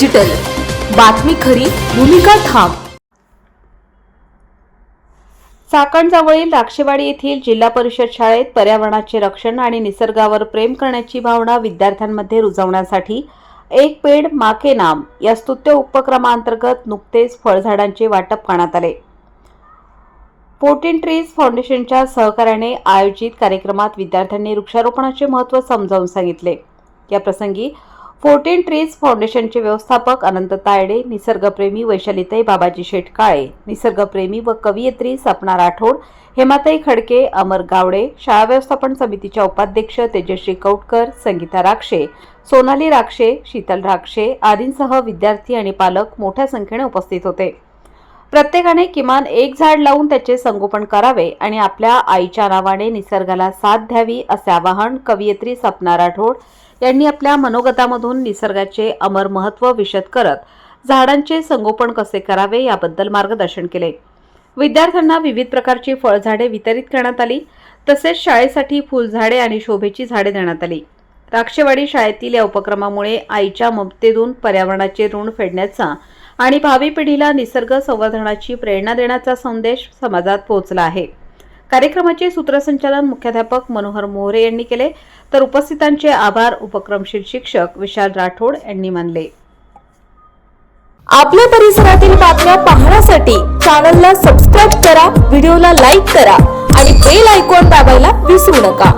Digital बातमी खरी भूमिका ठाम. चाकणजवळील राक्षेवाडी येथील जिल्हा परिषद शाळेत पर्यावरणाचे रक्षण आणि निसर्गावर प्रेम करण्याची भावना विद्यार्थ्यांमध्ये रुजवण्यासाठी एक पेड माके नाम या स्तुत्य उपक्रमांतर्गत नुकतेच फळझाडांचे वाटप करण्यात आले. पोटीन ट्रीज फाउंडेशनच्या सहकार्याने आयोजित कार्यक्रमात विद्यार्थ्यांनी वृक्षारोपणाचे महत्त्व समजावून सांगितले. या प्रसंगी फोर्टीन ट्रीज फाउंडेशनचे व्यवस्थापक अनंत तायडे निसर्गप्रेमी वैशालीताई बाबाजी शेटकाळे निसर्गप्रेमी व कवयित्री सपना राठोड हेमाताई खडके अमर गावडे शाळा व्यवस्थापन समितीच्या उपाध्यक्ष तेजश्री कौटकर संगीता राक्षे सोनाली राक्षे शीतल राक्षे आदींसह विद्यार्थी आणि पालक मोठ्या संख्येने उपस्थित होते. प्रत्येकाने किमान एक झाड लावून त्याचे संगोपन करावे आणि आपल्या आईच्या नावाने निसर्गाला साथ द्यावी असे आवाहन कवयित्री सपना राठोड यांनी आपल्या मनोगतामधून निसर्गाचे अमर महत्त्व विशद करत झाडांचे संगोपन कसे करावे याबद्दल मार्गदर्शन केले. विद्यार्थ्यांना विविध प्रकारची फळझाडे वितरित करण्यात आली तसेच शाळेसाठी फुलझाडे आणि शोभेची झाडे देण्यात आली. राक्षेवाडी शाळेतील या उपक्रमामुळे आईच्या ममतेतून पर्यावरणाचे ऋण फेडण्याचा आणि भावी पिढीला निसर्ग संवर्धनाची प्रेरणा देण्याचा संदेश समाजात पोहोचला आहे. कार्यक्रमाचे सूत्रसंचालन मुख्याध्यापक मनोहर मोहरे यांनी केले. तर उपस्थितांचे आभार उपक्रमशील शिक्षक विशाल राठोड यांनी मानले. आपल्या परिसरातील बातम्या पाहण्यासाठी चॅनलला सबस्क्राईब करा व्हिडिओला लाईक करा आणि बेल आयकॉन दाबायला विसरू नका.